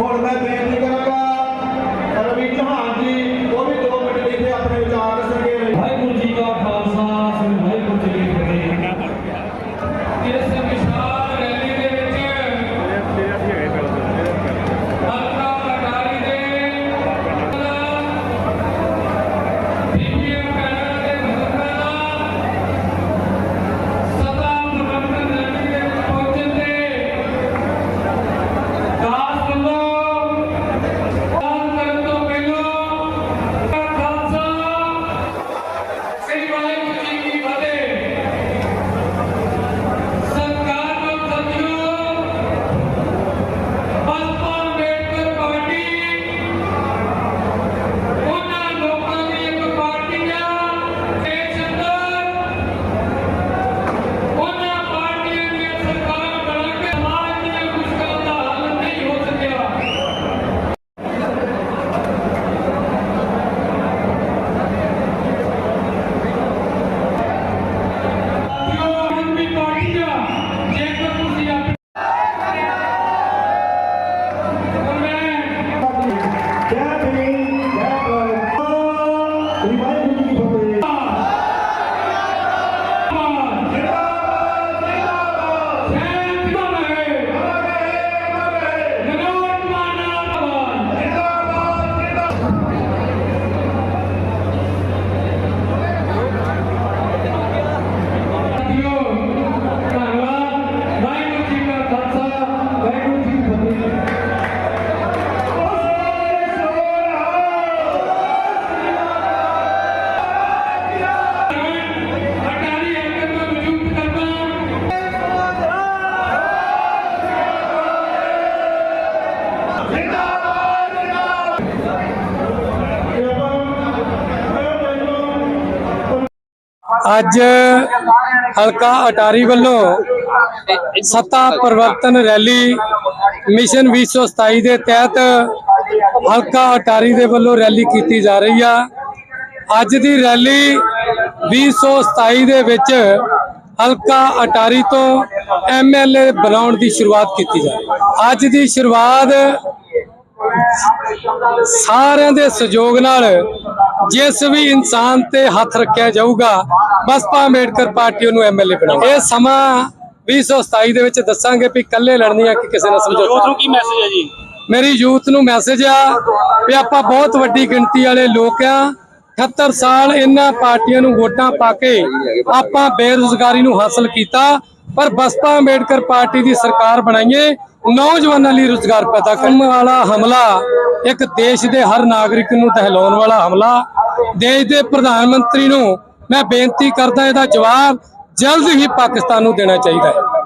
Quarterback, Anthony ਅੱਜ ਹਲਕਾ ਅਟਾਰੀ ਵੱਲੋਂ ਸੱਤਾ ਪਰਿਵਰਤਨ ਰੈਲੀ ਮਿਸ਼ਨ 227 ਦੇ ਤਹਿਤ ਹਲਕਾ ਅਟਾਰੀ ਦੇ ਵੱਲੋਂ ਰੈਲੀ ਕੀਤੀ ਜਾ ਰਹੀ ਆ। ਅੱਜ ਦੀ ਰੈਲੀ 227 ਦੇ ਵਿੱਚ ਹਲਕਾ ਅਟਾਰੀ ਤੋਂ ਐਮਐਲਏ ਬਣਾਉਣ ਦੀ ਸ਼ੁਰੂਆਤ ਕੀਤੀ ਜਾ ਰਹੀ ਅੱਜ ਦੀ ਸ਼ੁਰੂਆਤ ਸਾਰਿਆਂ ਦੇ ਸਹਿਯੋਗ ਨਾਲ ਜਿਸ ਵੀ ਇਨਸਾਨ ਤੇ ਹੱਥ ਰੱਖਿਆ ਜਾਊਗਾ ਬਸਪਾ ਅੰਬੇਡਕਰ ਪਾਰਟੀ ਉਹਨੂੰ ਐਮਐਲਏ ਬਣਾਉ ਇਹ ਸਮਾਂ 2027 ਦੇ ਵਿੱਚ ਦੱਸਾਂਗੇ ਵੀ ਇਕੱਲੇ ਲੜਨੀ ਆ ਕਿ ਕਿਸੇ ਨਾਲ ਸਮਝੌਤਾ। ਨੂੰ ਕੀ ਮੈਸੇਜ ਹੈ ਜੀ? ਮੇਰੀ ਯੂਥ ਨੂੰ ਮੈਸੇਜ ਆ ਵੀ ਆਪਾਂ ਬਹੁਤ ਵੱਡੀ ਗਿਣਤੀ ਵਾਲੇ ਲੋਕ ਆ 78 ਸਾਲ ਇਹਨਾਂ ਪਾਰਟੀਆਂ ਨੂੰ ਵੋਟਾਂ ਪਾ ਕੇ ਆਪਾਂ ਬੇਰੁਜ਼ਗਾਰੀ ਨੂੰ ਹਾਸਲ ਕੀਤਾ ਪਰ ਬਸਪਾ ਅੰਬੇਡਕਰ ਪਾਰਟੀ ਦੀ ਸਰਕਾਰ ਬਣਾਈਏ ਨੌਜਵਾਨਾਂ ਲਈ ਰੁਜ਼ਗਾਰ ਪੈਦਾ ਕਰਨ ਵਾਲਾ ਹਮਲਾ ਇੱਕ ਦੇਸ਼ ਦੇ ਹਰ ਨਾਗਰਿਕ ਨੂੰ ਦਹਿਲਾਉਣ ਵਾਲਾ ਹਮਲਾ ਦੇਸ਼ ਦੇ ਪ੍ਰਧਾਨ ਮੰਤਰੀ ਨੂੰ ਮੈਂ ਬੇਨਤੀ ਕਰਦਾ ਇਹਦਾ ਜਵਾਬ ਜਲਦ ਹੀ ਪਾਕਿਸਤਾਨ ਨੂੰ ਦੇਣਾ ਚਾਹੀਦਾ ਹੈ।